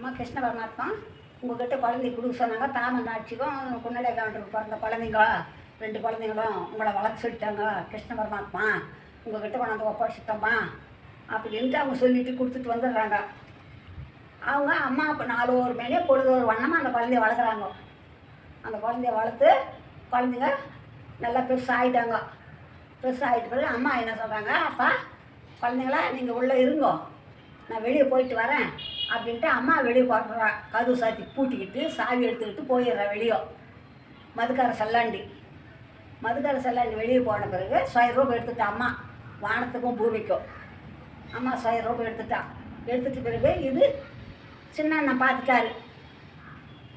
அம்மா கிருஷ்ண பரமாத்மா உங்ககிட்ட குழந்தை கொடுக்க சொன்னாங்க. தாமன் ஆட்சிக்கும் குன்னடை கவுண்டருக்கு பிறந்த குழந்தைங்க ரெண்டு குழந்தைங்களும் உங்களை வளர்த்து சொல்லிட்டாங்க கிருஷ்ண பரமாத்மா. உங்ககிட்ட கொண்டாந்து ஒப்படைச்சிட்டோம்மா அப்படின்ட்டு அவங்க சொல்லிட்டு கொடுத்துட்டு வந்துடுறாங்க. அவங்க அம்மா இப்போ நாலு ஒரு மேலே பொழுது ஒரு வண்ணமாக அந்த குழந்தைய வளர்க்குறாங்க. அந்த குழந்தைய வளர்த்து குழந்தைங்க நல்லா பெருசாகிட்டாங்க பெருசாகிட்டு பிறகு அம்மா என்ன சொல்கிறாங்க அப்பா குழந்தைங்களா நீங்கள் உள்ளே இருங்கோ. நான் வெளியே போயிட்டு வரேன். அப்படின்ட்டு அம்மா வெளியே போடுறா கதவு சாத்தி பூட்டிக்கிட்டு சாவி எடுத்துக்கிட்டு போயிடுறா வெளியோ. மதுக்கார செல்லாண்டி. மதுக்கார செல்லாண்டி வெளியே போன பிறகு சொய ரூபாய் எடுத்துட்டா அம்மா வானத்துக்கும் பூமிக்கும். அம்மா சொய ரூபாய் எடுத்துட்டா. எடுத்துட்ட பிறகு இது சின்ன அண்ணன் பார்த்துட்டாரு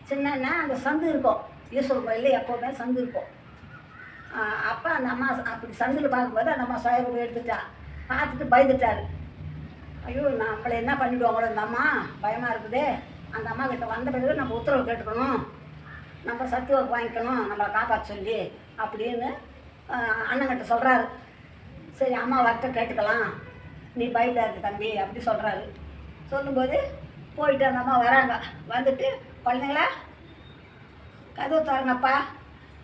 சின்ன அண்ணன் அந்த சந்து இருக்கும். ஈஸ்வர் கோயிலில் எப்போவுமே சந்து இருக்கும். அப்போ அந்த அம்மா அப்படி சந்தில் பார்க்கும்போது அந்த அம்மா சொய ரூபாய் எடுத்துட்டா. பார்த்துட்டு பயந்துட்டாரு. ஐயோ நம்மளை என்ன பண்ணிவிடுவாங்களோ இந்த அம்மா? பயமாக இருக்குது. அந்த அம்மா கிட்ட வந்த பிறகு நம்ம உத்தரவு கேட்டுக்கணும். நம்ம சத்துவாக்கு வாங்கிக்கணும். நம்மளை காப்பாற்ற சொல்லி அப்படின்னு அண்ணங்கிட்ட சொல்கிறாரு சரி அம்மா வரட்ட கேட்டுக்கலாம். நீ பயப்படாது தம்பி அப்படி சொல்கிறாரு சொல்லும்போது போயிட்டு அந்த அம்மா வராங்க. வந்துட்டு குழந்தைங்களா கதவு திறங்கப்பா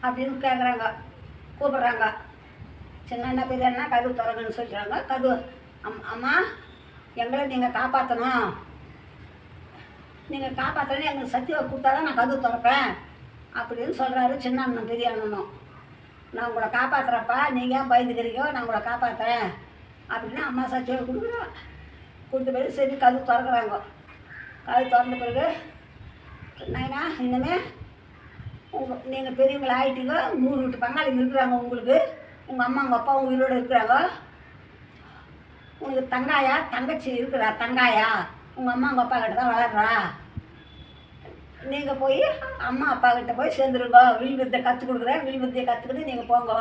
அப்படின்னு கேட்குறாங்க கூப்பிட்றாங்க. சின்ன என்ன பெரிய என்ன கதவு திறங்கன்னு சொல்கிறாங்க கதவு அம் அம்மா எங்களை நீங்கள் காப்பாற்றணும் நீங்கள் காப்பாற்றணும் எங்களுக்கு சத்தியை கொடுத்தா தான் நான் கதவு திறப்பேன். அப்படின்னு சொல்கிறாரு சின்ன அண்ணன் பெரிய அண்ணனும் நான் உங்களை காப்பாற்றுறப்பா நீங்கள் ஏன் பயந்துக்கிறீங்க? நான் உங்களை காப்பாற்றுறேன் அப்படின்னு அம்மா சத்தியை கொடுக்குறோம் கொடுத்த பிறகு சரி கதவு திறக்கிறாங்க. கதவு திறந்த பிறகு நைனா இனிமேல் உங்கள் நீங்கள் பெரியவங்களை ஆகிட்டீங்க நூறு வீட்டு பங்காளிங்க இருக்கிறாங்க உங்களுக்கு. உங்கள் அம்மா உங்கள் அப்பா உயிரோடு இருக்கிறாங்க. உனக்கு தங்காயா? தங்கச்சி இருக்கிறா தங்காயா? உங்கள் அம்மா உங்கள் அப்பா கிட்ட தான் வளர்றா. நீங்கள் போய் அம்மா அப்பா கிட்ட போய் சேர்ந்துருங்க. வில் வித்தை கற்றுக் கொடுக்குறேன். வில் வித்தையை கற்றுக்கிட்டு நீங்கள் போங்க.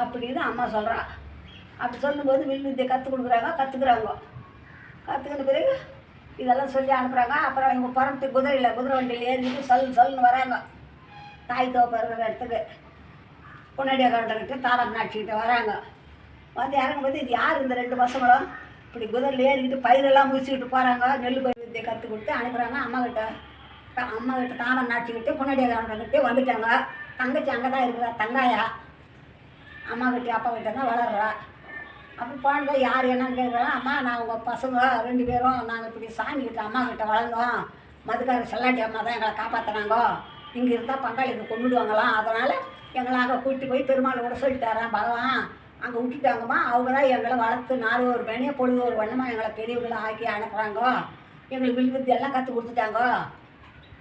அப்படின்னு அம்மா சொல்கிறா அப்படி சொல்லும்போது வில் வித்தையை கற்றுக் கொடுக்குறாங்க கற்றுக்குறாங்க கற்றுக்கின பிறகு இதெல்லாம் சொல்லி அனுப்புகிறாங்க அப்புறம் இவங்க புறம்பு குதிரையில் குதிரை வண்டியில் ஏறிட்டு சல் சல்னு வராங்க. தாய் தோப்பு இருக்கிற இடத்துக்கு. பொன்னாடியா கவுண்டர்கிட்ட தாரன் நாட்சிக்கிட்ட வராங்க. வந்து இறங்கும்போது இது யார் இந்த ரெண்டு பசங்களும்? இப்படி குதிரையில் ஏறிக்கிட்டு பயிரெல்லாம் முடிச்சுக்கிட்டு போகிறாங்க நெல் பயிர் வித்தியை கற்றுக் கொடுத்து அனுப்புகிறாங்க அம்மாக்கிட்ட அம்மாக்கிட்ட த- நாட்டிக்கிட்டு கிட்ட தாரன் வந்துட்டாங்க. தங்கச்சி அங்கே தான் இருக்கிறா தங்காயா? அம்மாக்கிட்ட அப்பாக்கிட்ட அப்பா தான் வளர்றா. அப்போ போனதை யார் என்னன்னு கேட்குறாங்க அம்மா நான் உங்கள் பசங்க ரெண்டு பேரும் நாங்கள் இப்படி சாமி கிட்ட அம்மா கிட்ட வளர்ந்தோம். மதுக்கார செல்லாட்டி அம்மா தான் எங்களை காப்பாற்றினாங்க இங்கே இருந்தால் பங்காளிக்கு கொண்டுடுவாங்களாம். அதனால் எங்களை அங்கே கூட்டிட்டு போய் பெருமாள் கூட சொல்லிட்டாராம் பகவான். அங்கே விட்டுட்டாங்கம்மா. அவங்க தான் எங்களை வளர்த்து நாலு ஒரு பையனே பொழுது ஒரு வண்ணமாக எங்களை பெரியவங்களை ஆக்கி அனுப்புகிறாங்க எங்களுக்கு வில்வித்து எல்லாம் கற்றுக் கொடுத்துட்டாங்க.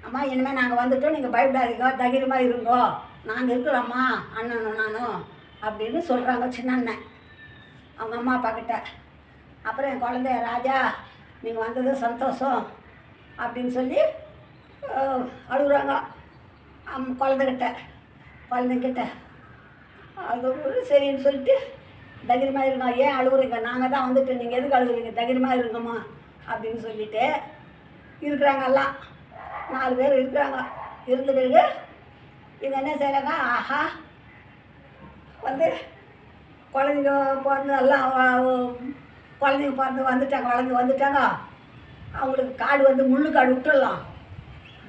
அம்மா இனிமேல் நாங்கள் வந்துட்டோம். நீங்கள் பயப்படாதீங்க. தைரியமாக இருங்கோ. நாங்கள் இருக்கிறோம்மா அண்ணனும் நானும் அப்படின்னு சொல்கிறாங்க சின்ன அண்ணன் அவங்க அம்மா அப்பா கிட்ட. அப்புறம் என் குழந்தைய ராஜா நீங்கள் வந்தது சந்தோஷம். அப்படின்னு சொல்லி அழுகுறாங்க. அம் குழந்தைகிட்ட குழந்தைங்கிட்ட அது சரின்னு சொல்லிட்டு தைரியமாக இருங்க ஏன் அழுகுறீங்க நாங்கள் தான் வந்துட்டு நீங்கள் எதுக்கு அழுகுறீங்க? தைரியமாக இருக்கோமா அப்படின்னு சொல்லிட்டு இருக்கிறாங்க எல்லாம் நாலு பேர் இருக்கிறாங்க. இருந்த பிறகு இவங்க என்ன செய்கிறாங்க ஆஹா வந்து குழந்தைங்க பிறந்து எல்லாம் குழந்தைங்க பிறந்து வந்துட்டாங்க வளர்ந்து வந்துட்டாங்க. அவங்களுக்கு காடு வந்து முள்ளு காடு விட்டுடலாம்.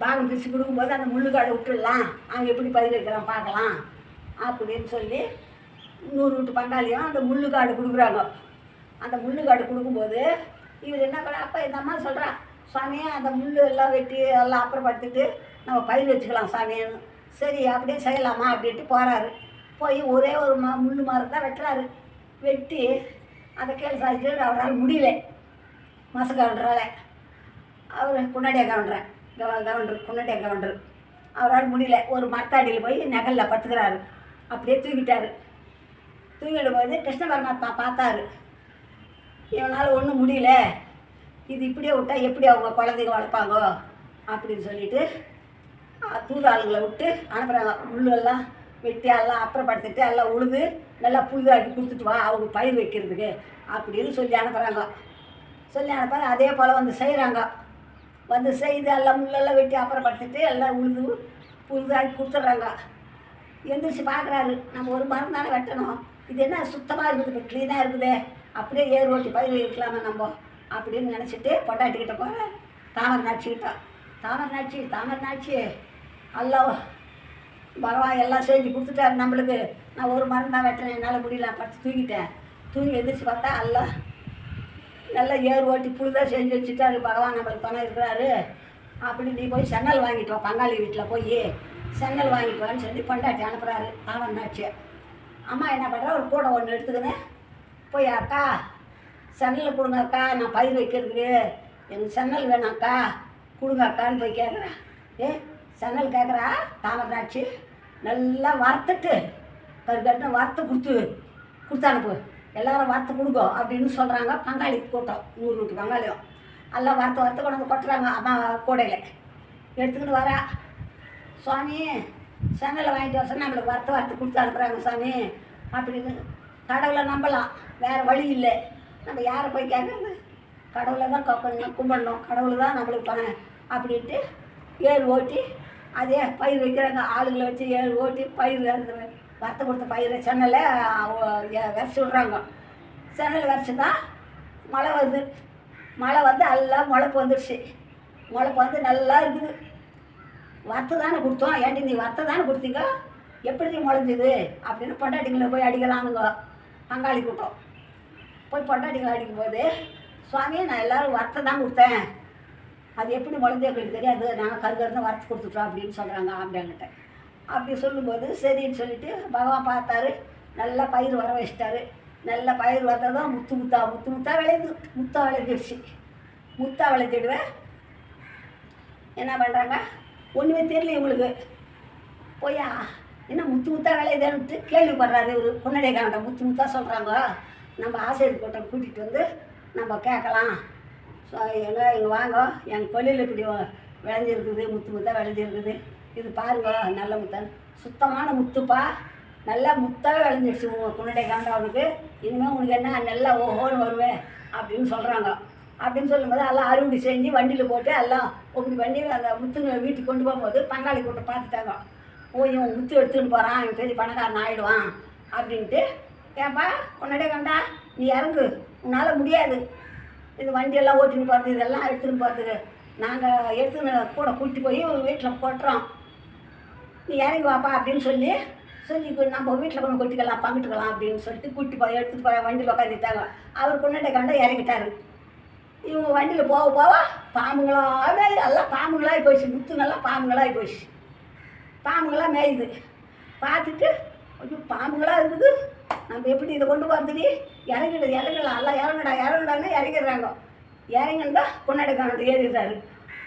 பாகம் பிரித்து கொடுக்கும்போது அந்த முள்ளு காடு விட்டுடலாம். அவங்க எப்படி பயிர் வைக்கிறான் பார்க்கலாம். அப்படின்னு சொல்லி நூறு வீட்டு பங்காளியும் அந்த முள்ளு காடு கொடுக்குறாங்க. அந்த முள்ளு காடு கொடுக்கும்போது இவர் என்ன பண்ண அப்போ இந்த அம்மா சொல்கிறா சாமி அந்த முள் எல்லாம் வெட்டி எல்லாம் அப்புறப்படுத்திட்டு நம்ம பயிர் வச்சுக்கலாம் சாமின்னு சரி அப்படியே செய்யலாமா? அப்படின்ட்டு போகிறாரு போய் ஒரே ஒரு மா முள் மரம் தான் வெட்டுறாரு. வெட்டி அதை கீழே சாதிச்சுட்டு அவரால் முடியல. மச கவுண்டரால். அவர் குன்னாடியா கவுண்டர் கவ கவுண்டர் குன்னாடியா கவுண்டர். அவரால் முடியல. ஒரு மரத்தாடியில் போய் நகலில் படுத்துக்கிறாரு. அப்படியே தூக்கிட்டார். தூக்கிடும் போது கிருஷ்ண பரமாத்மா பார்த்தாரு. இவனால் ஒன்றும் முடியல. இது இப்படியே விட்டால் எப்படி அவங்க குழந்தைங்க வளர்ப்பாங்கோ? அப்படின்னு சொல்லிட்டு தூது ஆளுங்களை விட்டு அனுப்புகிறாங்க முள்ளெல்லாம் வெட்டி எல்லாம் அப்புறப்படுத்திட்டு எல்லாம் உழுது நல்லா புழுதாக்கி கொடுத்துட்டு வா அவங்க பயிர் வைக்கிறதுக்கு அப்படின்னு சொல்லி அனுப்புகிறாங்க சொல்லி அனுப்பாரு அதே போல் வந்து செய்கிறாங்க வந்து செய்து எல்லாம் முள்ளெல்லாம் வெட்டி அப்புறப்படுத்திட்டு எல்லாம் உழுது புழுதாக்கி கொடுத்துட்றாங்க. எந்திரிச்சு பார்க்குறாரு. நம்ம ஒரு மரம் தானே வெட்டணும். இது என்ன சுத்தமாக இருக்குது? இப்போ க்ளீனாக இருக்குதே. அப்படியே ஏர் ஓட்டி பயிர் இருக்கலாமா நம்ம? அப்படின்னு நினச்சிட்டு பொண்டாட்டிக்கிட்ட போகிறாரு தாமரை நாச்சிக்கிட்டோம் தாமரை நாச்சி தாமரை நாச்சி எல்லாம் பகவான் எல்லாம் செஞ்சு கொடுத்துட்டாரு நம்மளுக்கு. நான் ஒரு மரம் தான் வெட்டினேன். என்னால் முடியல. படுத்து தூங்கிட்டேன். தூங்கி எந்திரிச்சு பார்த்தா எல்லாம் நல்லா ஏர் ஓட்டி புழுதாக செஞ்சு வச்சுட்டாரு. பகவான் நம்மளுக்கு பணம் இருக்கிறாரு. அப்படி நீ போய் சென்னல் வாங்கிட்டு வா. பங்காளி வீட்டில் போய். செங்கல் வாங்கிட்டு சொல்லி பொண்டாட்டி அனுப்புகிறாரு ஆவண்ணாச்சு அம்மா என்ன பண்ணுறா ஒரு கூடை ஒன்று எடுத்துக்கின்னு போய் அக்கா சென்னல் கொடுங்க அக்கா நான் பயிர் வைக்கிறதுக்கு. எனக்கு சென்னல் வேணும் அக்கா. கொடுங்க அக்கான்னு போய் கேட்குறேன் ஏ சென்னல் கேட்குறா தாமராட்சி நல்லா வறுத்துட்டு கருக்கட்டு வறுத்து கொடுத்து கொடுத்து அனுப்பு. எல்லாரும் வறுத்து கொடுங்க அப்படின்னு சொல்கிறாங்க பங்காளி கூட்டம் நூறு நூற்றி பங்காளியும். எல்லாம் வறுத்து வறுத்து கொண்டு வந்து கொட்டுறாங்க அம்மா கூடையில். எடுத்துக்கிட்டு வரா. சுவாமி சென்னையில் வாங்கிட்டு வர நம்மளுக்கு வரத்து வரத்து கொடுத்து அனுப்புகிறாங்க சாமி அப்படின்னு கடவுளை நம்பலாம். வேறு வழி இல்லை. நம்ம யாரை போய் கேட்குறது கடவுளை தான் கொக்கணும் கும்பிடணும். கடவுள் தான் நம்மளுக்கு பணம் அப்படின்ட்டு ஏர் ஓட்டி அதே பயிர் வைக்கிறாங்க. ஆளுங்களை வச்சு ஏர் ஓட்டி பயிர் அந்த வறுத்து கொடுத்த பயிரை சென்னையில் விரைச்சி விட்றாங்க. சென்னையில் விரைச்சி தான் மழை வருது. மழை வந்து எல்லாம் முளைப்பு வந்துடுச்சு முளைப்பு வந்து நல்லா இருக்குது. வறுத்து தானே கொடுத்தோம். ஏன்டி நீ வறுத்த தானே கொடுத்தீங்க? எப்படி நீ முளைஞ்சிது? அப்படின்னு பொண்டாட்டிங்களை போய் அடிக்கலாமுங்க. பங்காளி கூட்டம். போய் பொண்டாட்டிங்களை அடிக்கும் போது சுவாமி நான் எல்லோரும் வறுத்த தான் கொடுத்தேன். அது எப்படி முளைஞ்சு எங்களுக்கு தெரியாது. நாங்கள் கருகருன்னு வறுத்து கொடுத்துட்டோம் அப்படின்னு சொல்கிறாங்க ஆம்பளைங்கிட்ட அப்படி சொல்லும்போது சரின்னு சொல்லிட்டு பகவான் பார்த்தாரு. நல்லா பயிர் வர வச்சிட்டாரு. நல்ல பயிர் வந்ததும் முத்து முத்தா முத்து முத்தா விளையுது. முத்தா விளைஞ்சிடுச்சு. முத்தா விளைஞ்சிடுவேன் என்ன பண்ணுறாங்க ஒன்றுமே தெரியல இவங்களுக்கு போயா என்ன முத்து முத்தா விளையுதுன்ட்டு கேள்விப்படுறாரு இவர். பொன்னடைக்காண்ட முத்து முத்தா சொல்கிறாங்க நம்ம ஆசிரியர் கூட்டம் கூட்டிகிட்டு வந்து நம்ம கேட்கலாம். ஸோ எங்க இங்கே வாங்க. எங்கள் கொல்லையில் இப்படி விளைஞ்சிருக்குது. முத்து முத்தா விளைஞ்சிருக்குது. இது பாருங்க நல்ல முத்தன் சுத்தமான முத்துப்பா. நல்லா முத்தாக விளைஞ்சிடுச்சு உங்கள் குன்னடை அவருக்கு. இனிமேல் உனக்கு என்ன? நல்லா ஓஹோன்னு வருவேன் அப்படின்னு சொல்கிறாங்க அப்படின்னு சொல்லும்போது எல்லாம் அறுவடை செஞ்சு வண்டியில் போட்டு எல்லாம் இப்படி வண்டி அந்த முத்துங்க வீட்டுக்கு கொண்டு போகும்போது பங்காளி கூட்டம் பார்த்துட்டாங்க. ஓ இவன் முத்து எடுத்துன்னு போகிறான் இவன் பெரிய பணக்காரன் ஆகிடுவான் அப்படின்ட்டு. ஏப்பா உன்னடே கண்டா நீ இறங்கு. உன்னால் முடியாது. இது வண்டியெல்லாம் ஓட்டின்னு போகிறது இதெல்லாம் எடுத்துன்னு போகிறது நாங்கள் எடுத்துன்னு கூட கூட்டி போய் வீட்டில் கொட்டுறோம் நீ இறங்கி வாப்பா அப்படின்னு சொல்லி சொல்லி நம்ம வீட்டில் கொண்டு கொட்டிக்கலாம் பங்கிட்டுக்கலாம் அப்படின்னு சொல்லிட்டு கூட்டி போய் எடுத்துகிட்டு போய் வண்டியில் உட்காந்துட்டாங்க அவர் கொண்டாட்ட கண்டா இறங்கிட்டாரு. இவங்க வண்டியில் போக போக பாம்புங்களாகவே எல்லாம் பாம்புங்களாகி போயிடுச்சு. முத்துங்கெல்லாம் பாம்புங்களாகி போயிடுச்சு. பாம்புங்களாம் மேயுது. பார்த்துட்டு ஐயோ பாம்புங்களாக இருக்குது. நம்ம எப்படி இதை கொண்டு போகிறதுக்கு இறங்கிடுது இறங்கலாம் எல்லாம் இறங்கடா இறங்கடான்னு இறங்கிடுறாங்க. இறங்கினா பொன்னாடி காவண்ட ஏறிடுறாரு.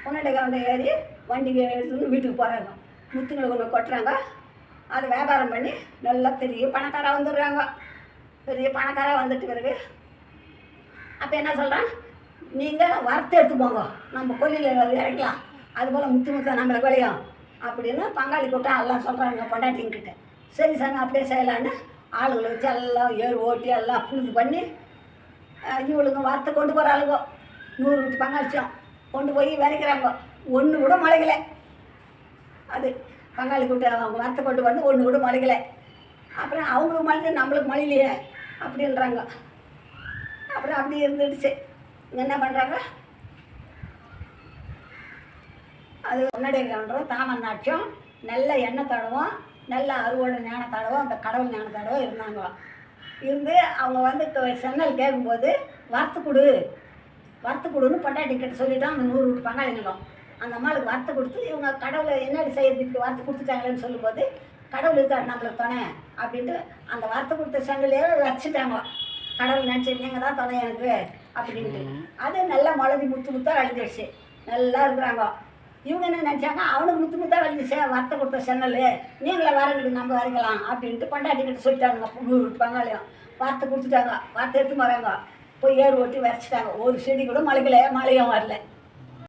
பொன்னாடி காவண்ட ஏறி வண்டிக்கு எடுத்துன்னு வீட்டுக்கு போகிறாங்க முத்துங்களை கொண்டு கொட்டுறாங்க. அதை வியாபாரம் பண்ணி நல்லா பெரிய பணக்காராக வந்துடுறாங்க. பெரிய பணக்காராக வந்துட்டு பிறகு அப்போ என்ன சொல்கிறான் நீங்கள் வரத்தை எடுத்து போங்க. நம்ம கொல்லியில் இறக்கலாம். அதுபோல் முத்து முத்தா நம்மளை விளையும் அப்படின்னு பங்காளி கூட்டம் எல்லாம் சொல்கிறாங்க பொண்டாட்டிங்கிட்ட. சரி சார் அப்படியே செய்யலான்னு ஆளுங்களை வச்சு எல்லாம் ஏறு ஓட்டி எல்லாம் புழுது பண்ணி இவளுங்க வரத்தை கொண்டு போகிறாளுங்க நூறு வீட்டு பங்காளிச்சோம் கொண்டு போய் விதைக்கிறாங்க. ஒன்று கூட முளைக்கலை. அது பங்காளி கூட்டம் அவங்க வரத்தை கொண்டு வந்து ஒன்று கூட முளைக்கலை. அப்புறம் அவங்களுக்கு மழைஞ்சு நம்மளுக்கு மழையிலையே அப்படின்றாங்க. அப்புறம் அப்படி இருந்துடுச்சு. என்ன பண்ணுறாங்க அது முன்னாடி கவுண்டரும் தாமன் நாட்சியம் நல்ல எண்ணெய் தடவும் நல்ல அறுவடை ஞான தடவும் அந்த கடவுள் ஞான தடவும் இருந்தாங்க. இருந்து அவங்க வந்து சென்னல் கேட்கும்போது வறுத்து கொடு வறுத்து கொடுன்னு பொண்டாட்டி கிட்ட சொல்லிவிட்டு அந்த நூறு விட்டு பங்காளிங்களும் அந்த அம்மாளுக்கு வறுத்து கொடுத்து இவங்க கடவுளை என்ன செய்யறது இப்படி வறுத்து கொடுத்துட்டாங்களேன்னு சொல்லும்போது கடவுள் இருக்கார் நம்மளுக்கு துணை அப்படின்ட்டு அந்த வறுத்து கொடுத்த செங்கலையே வச்சுட்டாங்க. கடவுள் நினச்சி நீங்கள் தான் துணை எனக்கு. அப்படின்ட்டு. அது நல்லா முளைஞ்சி முத்து முத்தாக விளைஞ்சிடுச்சு நல்லா இருக்கிறாங்க. இவங்க என்ன நினச்சாங்க அவனுக்கு முத்து முத்தா விளைஞ்சிச்சு வறுத்த கொடுத்த சென்னல் நீங்களே வரங்கிட்டு நம்ம வரைக்கலாம் அப்படின்ட்டு பொண்டாட்டி கிட்ட சொல்லிட்டாங்க நூறு பங்காளியும் வறுத்து கொடுத்துட்டாங்க. வறுத்து எடுத்து வராங்க. போய் ஏர் ஓட்டி வரைச்சிட்டாங்க. ஒரு செடி கூட மழைக்கல மழையும் வரல.